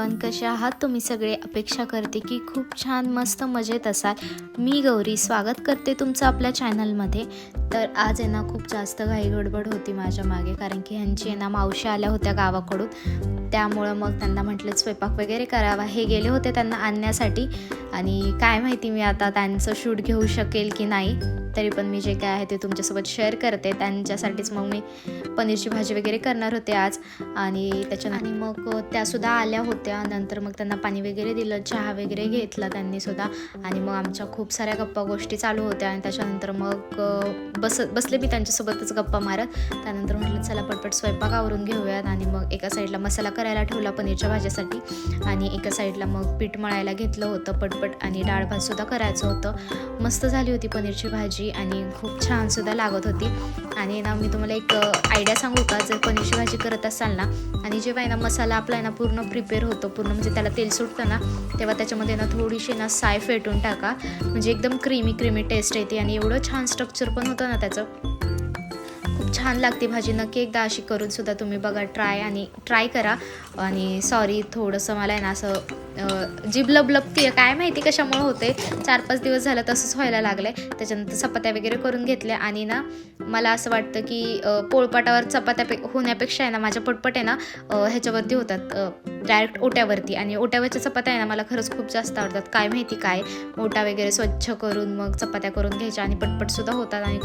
Everyone कसे आहात तुम्ही सगळे अपेक्षा करते की खूप छान मस्त मजेत असाल. मी गौरी स्वागत करते तुमचं आपल्या चॅनलमध्ये तर आज आहे ना खूप जास्त घाई गडबड होती माझ्या मागे कारण की ह्यांची आहे ना मावशी आल्या होत्या गावाकडून. त्यामुळं मग त्यांना म्हटलं स्वयंपाक वगैरे करावा. हे गेले होते त्यांना आणण्यासाठी. आणि काय माहिती मी आता त्यांचं शूट घेऊ शकेल की नाही तरी पण मी जे काय आहे ते तुमच्यासोबत शेअर करते. त्यांच्यासाठीच मग मी पनीरची भाजी वगैरे करणार होते आज. आणि त्याच्या आणि मग त्यासुद्धा आल्या होत्या. नंतर मग त्यांना पाणी वगैरे दिलं चहा वगैरे घेतला त्यांनीसुद्धा आणि मग आमच्या खूप साऱ्या गप्पा गोष्टी चालू होत्या. आणि त्याच्यानंतर मग बस बसले मी त्यांच्यासोबतच गप्पा मारत. त्यानंतर म्हटलं चला पटपट स्वयंपाक आवरून घेऊयात आणि मग एका साईडला मसाला करायला ठेवला पनीरच्या भाज्यासाठी आणि एका साईडला मग पीठ मळायला घेतलं होतं पटपट आणि डाळ भातसुद्धा करायचं होतं. मस्त झाली होती पनीरची भाजी आणि खूप छानसुद्धा लागत होती. आणि ना मी तुम्हाला एक आयडिया सांगू का? जर पनीरची भाजी करत असाल ना आणि जेव्हा आहे ना मसाला आपला आहे ना पूर्ण प्रिपेअर होतो पूर्ण म्हणजे त्याला तेल सुटतं ना तेव्हा त्याच्यामध्ये ना थोडीशी ना साय फेटून टाका. म्हणजे एकदम क्रीमी क्रीमी टेस्ट येते आणि एवढं छान स्ट्रक्चर पण होतं ना त्याचं. खूप छान लागते भाजी. नक्की एकदा अशी करून सुद्धा तुम्ही बघा ट्राय आणि ट्राय करा. आणि सॉरी थोडंसं मला आहे ना असं जीभ लबलबती आहे काय माहिती कशामुळे होते. चार पाच दिवस झालं तसंच व्हायला लागलं आहे त्याच्यानंतर चपात्या वगैरे करून घेतल्या आणि ना मला असं वाटतं की पोळपाटावर चपात्या पे होण्यापेक्षा आहे ना माझ्या पटपट आहे ना ह्याच्यावरती होतात. डायरेक्ट ओट्यावरती. आणि ओट्यावरच्या चपात्या आहे ना मला खरंच खूप जास्त आवडतात. काय माहिती काय? ओटा वगैरे स्वच्छ करून मग चपात्या करून घ्यायच्या आणि पटपटसुद्धा होतात. आणि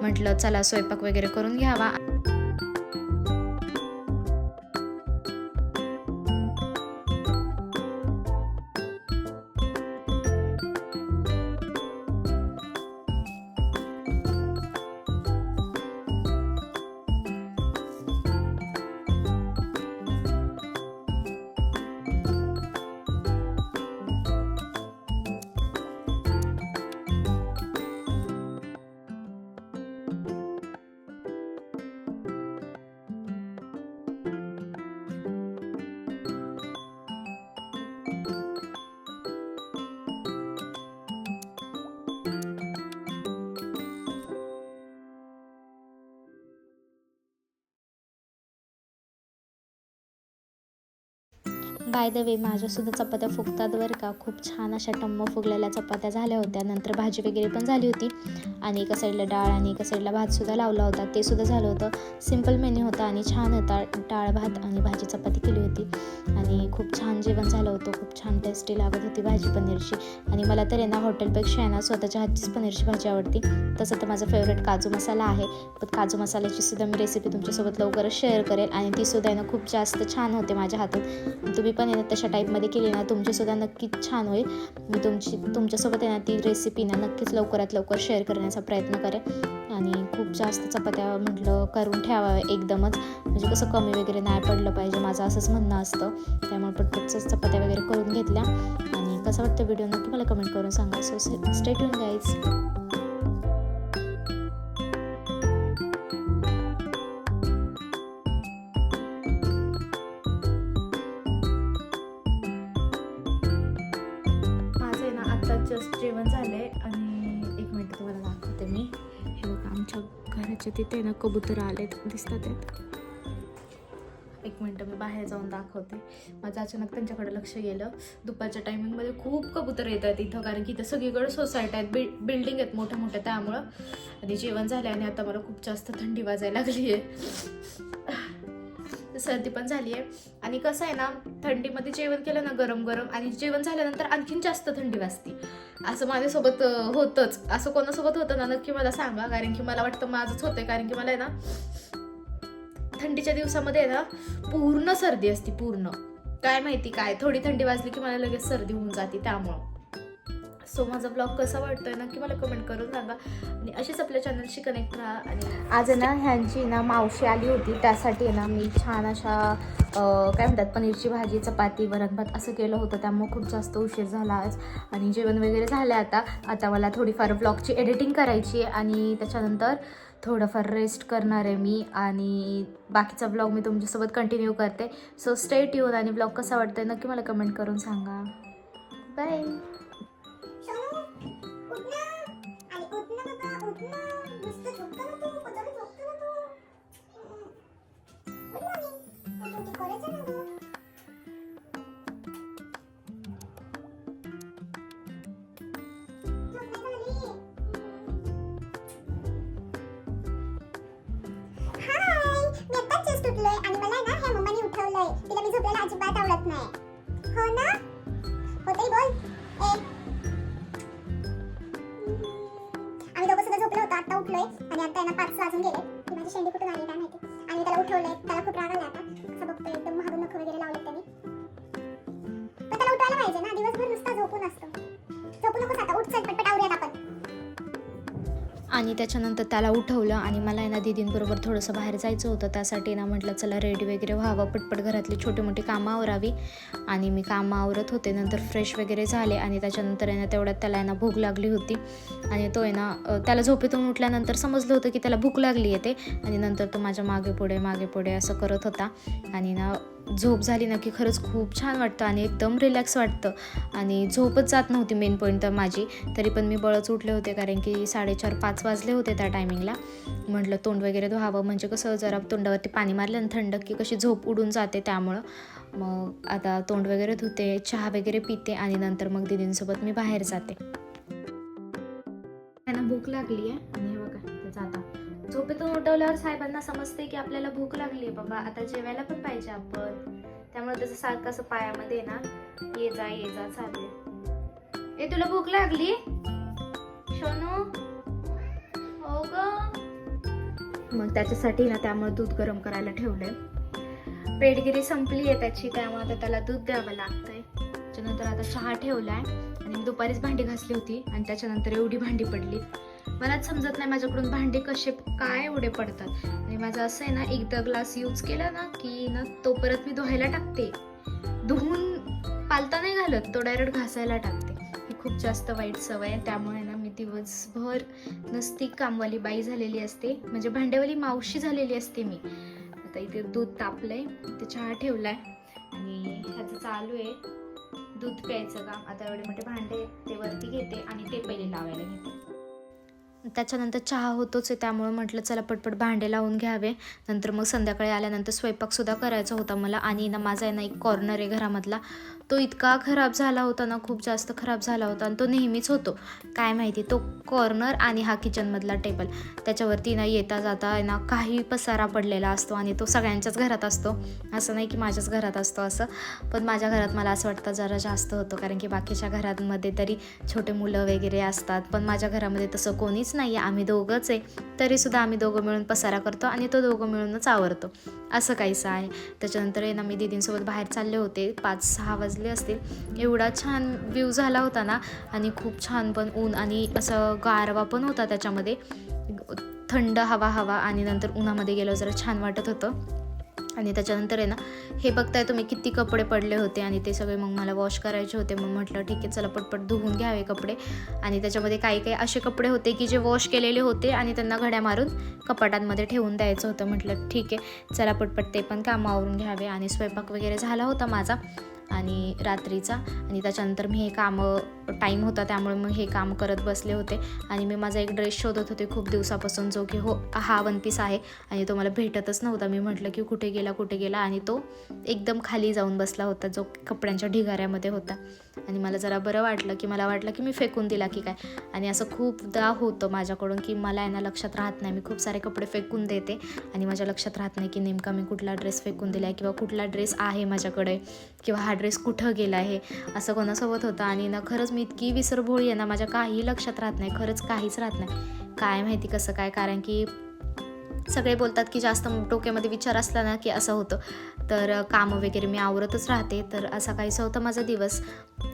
म्हटलं चला स्वयंपाक वगैरे करून घ्यावा. बाय द वे माझ्यासुद्धा चपात्या फुगतात बरं का. खूप छान अशा टम्म फुगलेल्या चपात्या झाल्या होत्या. नंतर भाजी वगैरे पण झाली होती. आणि एका साईडला डाळ आणि एका साईडला भातसुद्धा लावला होता. ते सुद्धा झालं होतं. सिंपल मेन्यू होता आणि छान होता. डाळ भात आणि भाजी चपाती केली होती. आणि खूप छान जेवण झालं होतं. खूप छान टेस्टी लागत होती भाजी पनीरची. आणि मला तर आहे ना हॉटेलपेक्षा आहे ना स्वतःच्या हातचीच पनीरची भाजी आवडती. तसं तर माझं फेवरेट काजू मसाला आहे. पण काजू मसाल्याची सुद्धा मी रेसिपी तुमच्यासोबत लवकरच शेअर करेल. आणि ती सुद्धा आहे ना खूप जास्त छान होते माझ्या हातात. तुम्ही पण आहे ना तशा टाईपमध्ये केली ना तुमचीसुद्धा नक्कीच छान होईल. मी तुमची तुमच्यासोबत आहे ना ती रेसिपी ना नक्कीच लवकरात लवकर शेअर करण्याचा प्रयत्न करेन. आणि खूप जास्त चपात्या म्हटलं करून ठेवाव्या एकदमच. म्हणजे कसं कमी वगैरे नाही पडलं पाहिजे माझं असंच म्हणणं असतं. त्यामुळे पटपटच चपात्या वगैरे करून घेतल्या. आणि कसं वाटतं व्हिडिओ नक्की मला कमेंट करून सांगा. सो स्टेट गाईज ह्याच्या तिथे ना कबूतर आलेत दिसतात आहेत. एक मिनटं मी बाहेर जाऊन दाखवते. माझं अचानक त्यांच्याकडे लक्ष गेलं. दुपारच्या टायमिंगमध्ये खूप कबूतर येत आहेत इथं कारण की इथं सगळीकडे सोसायटी आहेत. बिल बिल्डिंग आहेत मोठ्या मोठ्या त्यामुळं. आणि जेवण झालं आणि आता मला खूप जास्त थंडी वाजायला लागली आहे सर्दी पण झाली आहे. आणि कसं आहे ना थंडीमध्ये जेवण केलं ना गरम गरम आणि जेवण झाल्यानंतर आणखीन जास्त थंडी वाजते. असं माझ्यासोबत होतंच. असं कोणासोबत होतं ना नक्की मला सांगा. कारण की मला वाटतं माझंच होतंय. कारण की मला आहे ना थंडीच्या दिवसामध्ये आहे ना पूर्ण सर्दी असते पूर्ण. काय माहिती काय? थोडी थंडी वाजली की मला लगेच सर्दी होऊन जाते त्यामुळं. सो माझा ब्लॉग कसा वाटतोय नक्की मला कमेंट करून सांगा. आणि अशीच आपल्या चॅनलशी कनेक्ट राहा आणि आज ना ह्यांची ना मावशी आली होती त्यासाठी ना मी छान अशा काय म्हणतात पनीरची भाजी चपाती वरण भात असं केलं होतं. त्यामुळे खूप जास्त उशीर झाला आज. आणि जेवण वगैरे झालं आता. आता मला थोडीफार ब्लॉगची एडिटिंग करायची आहे आणि त्याच्यानंतर थोडंफार रेस्ट करणार आहे मी. आणि बाकीचा ब्लॉग मी तुमच्यासोबत कंटिन्यू करते. सो स्टेट येऊन आणि ब्लॉग कसा वाटतोय नक्की मला कमेंट करून सांगा. बाय आणि उठ उठ ना मस्त मी. आत्ताच जस्ट उठलोय आणि मला ना ह्या मम्माने उठवलंय. तिला मी झोपायला अजिबात आवडत नाही. आणि त्याच्यानंतर त्याला उठवलं आणि मला आहे ना दीदींबरोबर थोडंसं बाहेर जायचं होतं. त्यासाठी ना म्हटलं चला रेडी वगैरे व्हावं. पटपट घरातली छोटी मोठी कामं आवरावी. आणि मी कामं आवरत होते. नंतर फ्रेश वगैरे झाले आणि त्याच्यानंतर आहे ना तेवढ्यात त्याला आहे ना भूक लागली होती. आणि तो आहे ना त्याला झोपेतून उठल्यानंतर समजलं होतं की त्याला भूक लागली आहे ते. आणि नंतर तो माझ्या मागे पुढे मागे पुढे असं करत होता. आणि ना झोप झाली ना की खरंच खूप छान वाटतं आणि एकदम रिलॅक्स वाटतं. आणि झोपच जात नव्हती मेन पॉईंट तर माझी. तरी पण मी बळच उठले होते कारण की साडेचार पाच वाजले होते त्या टायमिंगला म्हटलं तोंड वगैरे धुवावं. म्हणजे कसं जरा तोंडावरती पाणी मारलं आणि थंड की कशी झोप उडून जाते त्यामुळं. मग आता तोंड वगैरे धुते चहा वगैरे पिते आणि नंतर मग दिदींसोबत मी बाहेर जाते. त्यांना भूक लागली आहे आणि बघा आता झोपेतून उठवल्यावर साहेबांना समजते की आपल्याला भूक लागली आहे बाबा आता जेवायला पण पाहिजे आपण. त्यामुळे त्याचं सारखं असं पायामध्ये ना ये जा ये जा चालू ए तुला भूक लागली? सोनू ग मग त्याच्यासाठी ना त्यामुळे दूध गरम करायला ठेवलंय. पेडगिरी संपली आहे त्याची त्यामुळे आता त्याला दूध द्यावं लागतंय. त्याच्यानंतर आता चहा ठेवलाय. आणि मी दुपारीच भांडी घासली होती आणि त्याच्यानंतर एवढी भांडी पडली. मलाच समजत नाही माझ्याकडून भांडी कसे काय एवढे पडतात. आणि माझं असं आहे ना एकदा ग्लास यूज केला ना की ना तो परत मी धुवायला टाकते. धुवून पालता नाही घालत तो डायरेक्ट घासायला टाकते. ही खूप जास्त वाईट सवय आहे त्यामुळे ना दिवसभर नसती कामवाली बाई झालेली असते. म्हणजे भांडेवाली मावशी झालेली असते मी. आता इथे दूध तापलंय इथे चहा ठेवलाय. आणि ह्याचं चालू आहे दूध प्यायचं का आता एवढे मोठे भांडे ते वरती घेते आणि ते पहिले लावायला घेते. त्याच्यानंतर चहा होतोच आहे त्यामुळे म्हटलं चला पटपट भांडे लावून घ्यावे. नंतर मग संध्याकाळी आल्यानंतर स्वयंपाकसुद्धा करायचा होता मला. आणि ना माझा आहे ना एक कॉर्नर आहे घरामधला. तो इतका खराब झाला होता ना खूप जास्त खराब झाला होता आणि तो नेहमीच होतो. काय माहिती तो कॉर्नर आणि हा किचनमधला टेबल त्याच्यावरती ना येता जाता ना काही पसारा पडलेला असतो आणि तो सगळ्यांच्याच घरात असतो. असं नाही की माझ्याच घरात असतो असं पण माझ्या घरात मला असं वाटतं जरा जास्त होतं कारण की बाकीच्या घरांमध्ये तरी छोटे मुलं वगैरे असतात पण माझ्या घरामध्ये तसं कोणीच नाही आहे आम्ही दोघंच आहे तरीसुद्धा आम्ही दोघं मिळून पसारा करतो आणि तो दोघं मिळूनच आवरतो. असं काहीसं आहे. त्याच्यानंतर ना मी दीदींसोबत बाहेर चालले होते. पाच सहा वाजले असतील. एवढा छान व्ह्यू झाला होता ना. आणि खूप छान पण ऊन आणि असं गारवा पण होता त्याच्यामध्ये. थंड हवा हवा आणि नंतर उन्हामध्ये गेलं जरा छान वाटत होतं. आणि त्याच्यानंतर आहे ना हे बघताय तुम्ही किती कपडे पडले होते आणि ते सगळे मग मला वॉश करायचे होते. मग म्हटलं ठीक आहे चला पटपट धुवून घ्यावे कपडे. आणि त्याच्यामध्ये काही काही असे कपडे होते की जे वॉश केलेले होते आणि त्यांना घड्या मारून कपाटांमध्ये ठेवून द्यायचं होतं. म्हटलं ठीक आहे चला पटपट ते पण कामं घ्यावे. आणि स्वयंपाक वगैरे झाला होता माझा. आणि रात्रीचा. आणि त्याच्यानंतर मी हे कामं टाईम होता त्यामुळे मग हे काम करत बसले होते. आणि मी माझा एक ड्रेस शोधत होते खूप दिवसापासून जो की हो हा वन पीस आहे. आणि तो मला भेटतच नव्हता. मी म्हटलं की कुठे गेला कुठे गेला? आणि तो एकदम खाली जाऊन बसला होता जो कपड्यांच्या ढिगाऱ्यामध्ये होता. आणि मला जरा बरं वाटलं की मला वाटलं की मी फेकून दिला की काय. आणि असं खूपदा होतं माझ्याकडून की मला यांना ना लक्षात राहत नाही. मी खूप सारे कपडे फेकून देते आणि माझ्या लक्षात राहत नाही की नेमका मी कुठला ड्रेस फेकून दिला आहे किंवा कुठला ड्रेस आहे माझ्याकडे किंवा हा ड्रेस कुठं गेला आहे असं कोणासोबत होतं. आणि ना खरंच मी इतकी विसरभोळी आहे ना माझ्या काही लक्षात राहत नाही खरंच काहीच राहत नाही. काय माहिती कसं काय कारण की सगळे बोलतात की जास्त डोक्यामध्ये विचार असला ना की असं होतं. तर कामं वगैरे मी आवरतच राहते. तर असा काहीसा होता माझा दिवस.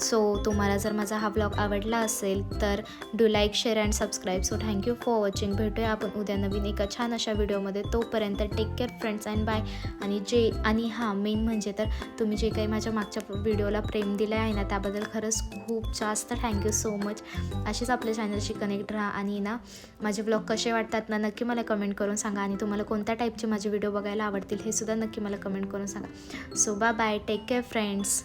सो तुम्हाला जर माझा हा ब्लॉग आवडला असेल तर do like share and subscribe so thank you for watching भेटूया आपण उद्या नवीन एका छान अशा व्हिडिओमध्ये तोपर्यंत take care friends and bye आणि जे आणि हां मेन म्हणजे तर तुम्ही जे काही माझ्या मागच्या व्हिडिओला प्रेम दिलं आहे ना त्याबद्दल खरंच खूप जास्त थँक्यू सो मच असेच आपल्या चॅनलशी कनेक्ट राहा. आणि ना माझे ब्लॉग कसे वाटतात ना नक्की मला कमेंट करून सांगा. आणि तुम्हाला कोणत्या टाईपचे माझे व्हिडिओ बघायला आवडतील हे सुद्धा नक्की मला कमेंट करून सांगा. So bye bye take care friends